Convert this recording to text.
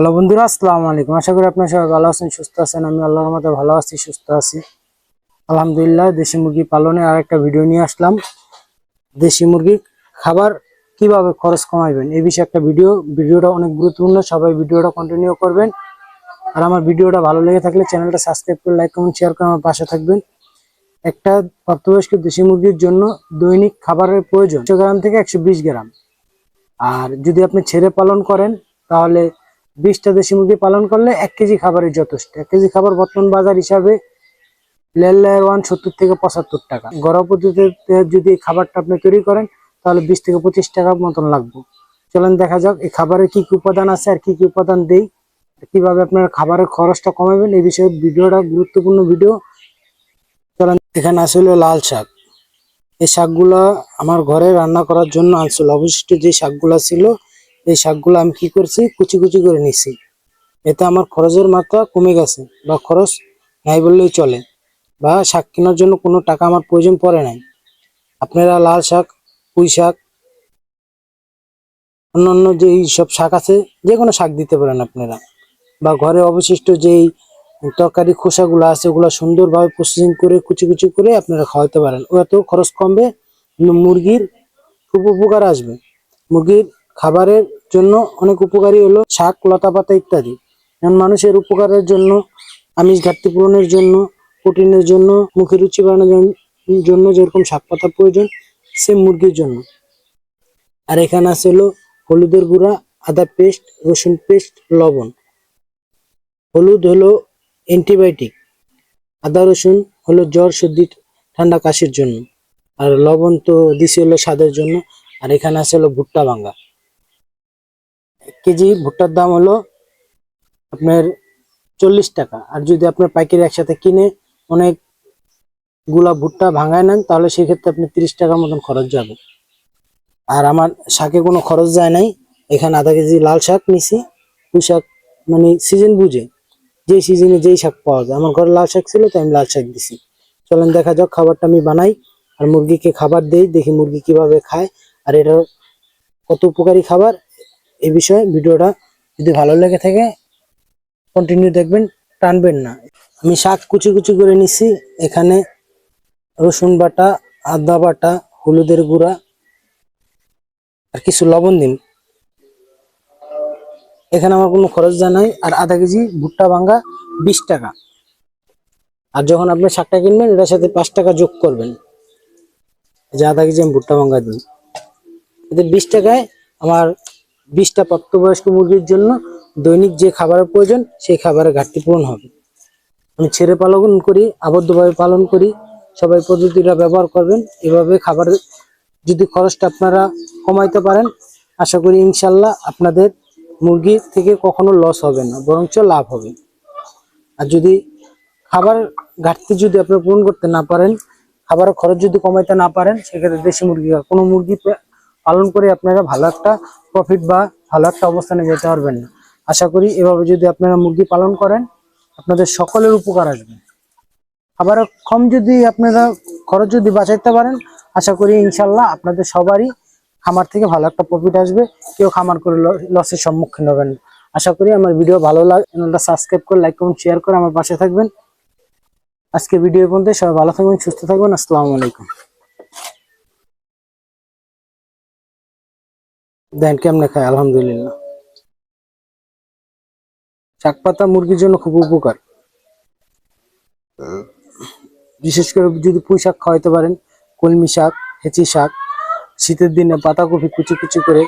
Hello বন্ধুরা, আসসালামু আলাইকুম। আশা করি আপনারা সবাই ভালো আছেন, সুস্থ আছেন। আমি আল্লাহর মতো ভালো আছি, সুস্থ আছি। আলহামদুলিল্লাহ, দেশি মুরগি পালনে আর একটা ভিডিও নিয়ে আসলাম। দেশি মুরগির খাবার কীভাবে খরচ কমাইবেন, এই বিষয়ে একটা ভিডিও ভিডিওটা অনেক গুরুত্বপূর্ণ, সবাই ভিডিওটা কন্টিনিউ করবেন। আর আমার ভিডিওটা ভালো লেগে থাকলে চ্যানেলটা সাবস্ক্রাইব করে লাইক কমেন্ট শেয়ার করে আমার পাশে থাকবেন। একটা প্রাপ্তবয়স্ক দেশি মুরগির জন্য দৈনিক খাবারের প্রয়োজন একশো গ্রাম থেকে একশো বিশ গ্রাম। আর যদি আপনি ছেড়ে পালন করেন, তাহলে বিশটা দেশি মুরগি পালন করলে এক কেজি খাবারের যথেষ্ট। এক কেজি খাবার বর্তমান বাজার হিসাবে লেয়ার ওয়ান সত্তর থেকে পঁচাত্তর টাকা। গড়া পদ্ধতিতে যদি খাবারটা আপনি তৈরি করেন, তাহলে বিশ থেকে পঁচিশ টাকার মতন লাগবে। চলেন দেখা যাক এই খাবারে কি কি উপাদান আছে আর কি কি উপাদান দেই। কীভাবে আপনার খাবারের খরচটা কমাবেন, এই বিষয়ে ভিডিওটা গুরুত্বপূর্ণ ভিডিও। চলেন, এখানে আসলে লাল শাক। এই শাকগুলা আমার ঘরে রান্না করার জন্য আনছিল। অবশিষ্ট যে শাকগুলা ছিল এই শাকগুলো আমি কি করছি? কুচি কুচি করে নিছি। এতে আমার খরচের মাত্রা কমে গেছে বা খরচ নাই বললেই চলে বা শাক কেনার জন্য কোনো টাকা আমার প্রয়োজন পড়ে নাই। আপনারা লাল শাক, পুঁই শাক, অন্যান্য যেই সব শাক আছে, যে কোনো শাক দিতে পারেন আপনারা বা ঘরে অবশিষ্ট যেই তরকারি খোসাগুলো আছে, ওগুলো সুন্দরভাবে প্রসেসিং করে কুচি কুচি করে আপনারা খাওয়াতে পারেন। ওতে খরচ কমবে। মুরগির খুব উপকার আসবে। মুরগির খাবারের জন্য অনেক উপকারী হলো শাক, লতা পাতা ইত্যাদি। যেমন মানুষের উপকারের জন্য, আমিষ ঘাটতি পূরণের জন্য, প্রোটিনের জন্য, মুখে রুচি বাড়ানোর জন্য যেরকম শাক পাতা প্রয়োজন সে মুরগির জন্য। আর এখানে আছে হলো হলুদের গুঁড়া, আদা পেস্ট, রসুন পেস্ট, লবণ। হলুদ হলো অ্যান্টিবায়োটিক আদা, রসুন হলো জ্বর, সর্দি, ঠান্ডা, কাশির জন্য। আর লবণ তো দিছি হলো স্বাদের জন্য। আর এখানে আছে হলো ভুট্টা ভাঙ্গা। কেজি ভুট্টার দাম হলো আপনার চল্লিশ টাকা। আর যদি আপনার পাইকারি একসাথে কিনে অনেকগুলা ভুট্টা ভাঙায় নেন, তাহলে সেক্ষেত্রে আপনি তিরিশ টাকার মতন খরচ যাবে। আর আমার শাকে কোনো খরচ যায় নাই। এখানে আধা কেজি লাল শাক নিছি। পুঁই শাক মানে সিজন বুঝে। যেই সিজনে যেই শাক পাওয়া যায়। আমার ঘরে লাল শাক ছিল, তাই আমি লাল শাক দিছি। চলেন দেখা যাক, খাবারটা আমি বানাই। আর মুরগিকে খাবার দেই, দেখি মুরগি কীভাবে খায়। আর এটা কত উপকারী খাবার? এই বিষয়ে ভিডিওটা যদি ভালো লেগে থাকে কন্টিনিউ দেখবেন, টানবেন না। আমি শাক কুচি কুচি করে নিছি, এখানে রসুন বাটা, আদা বাটা, হলুদের গুঁড়া আর কিছু লবণ দিন। এখানে আমার কোনো খরচ যা নাই, আর আধা কেজি ভুট্টা ভাঙ্গা বিশ টাকা। আর যখন আপনি শাকটা কিনবেন, এটার সাথে পাঁচ টাকা যোগ করবেন। যে আধা কেজি আমি ভুট্টা ভাঙ্গা দিই। এতে বিশ টাকায় আমার বিশটা প্রাপ্তবয়স্ক মুরগির জন্য দৈনিক যে খাবারের প্রয়োজন, সেই খাবারের ঘাটতি পূরণ হবে। আমি ছেড়ে পালন করি, আবদ্ধভাবে পালন করি, সবাই পদ্ধতিটা ব্যবহার করবেন। এভাবে খাবারের যদি খরচটা আপনারা কমাইতে পারেন, আশা করি ইনশাল্লাহ আপনাদের মুরগি থেকে কখনো লস হবে না, বরঞ্চ লাভ হবে। আর যদি খাবার ঘাটতি যদি আপনারা পূরণ করতে না পারেন, খাবারের খরচ যদি কমাইতে না পারেন, সেক্ষেত্রে দেশি মুরগি কোনো মুরগি পালন করে আপনারা ভালো একটা প্রফিট বা ভালো একটা অবস্থানে যেতে পারবেন না। আশা করি এভাবে যদি আপনারা মুরগি পালন করেন, আপনাদের সকলের উপকার আসবে। আবার কম যদি আপনারা খরচ যদি বাঁচাইতে পারেন, আশা করি ইনশাল্লাহ আপনাদের সবারই খামার থেকে ভালো একটা প্রফিট আসবে। কেউ খামার করে লসের সম্মুখীন হবেন আশা করি আমার ভিডিও ভালো লাগে চ্যানেলটা সাবস্ক্রাইব করে লাইক কমেন্ট শেয়ার করে আমার পাশে থাকবেন। আজকে ভিডিও পর্যন্ত সবাই ভালো থাকবেন, সুস্থ থাকবেন। আসসালামু আলাইকুম। দেন কেমনে খায়, আলহামদুলিল্লাহ। শাক পাতা মুরগির জন্য খুব উপকার। বিশেষ করে যদি পুঁই শাক খাওয়াইতে পারেন, কলমি শাক, হেঁচি শাক, শীতের দিনে পাতাকপি কুচি কুচি করে।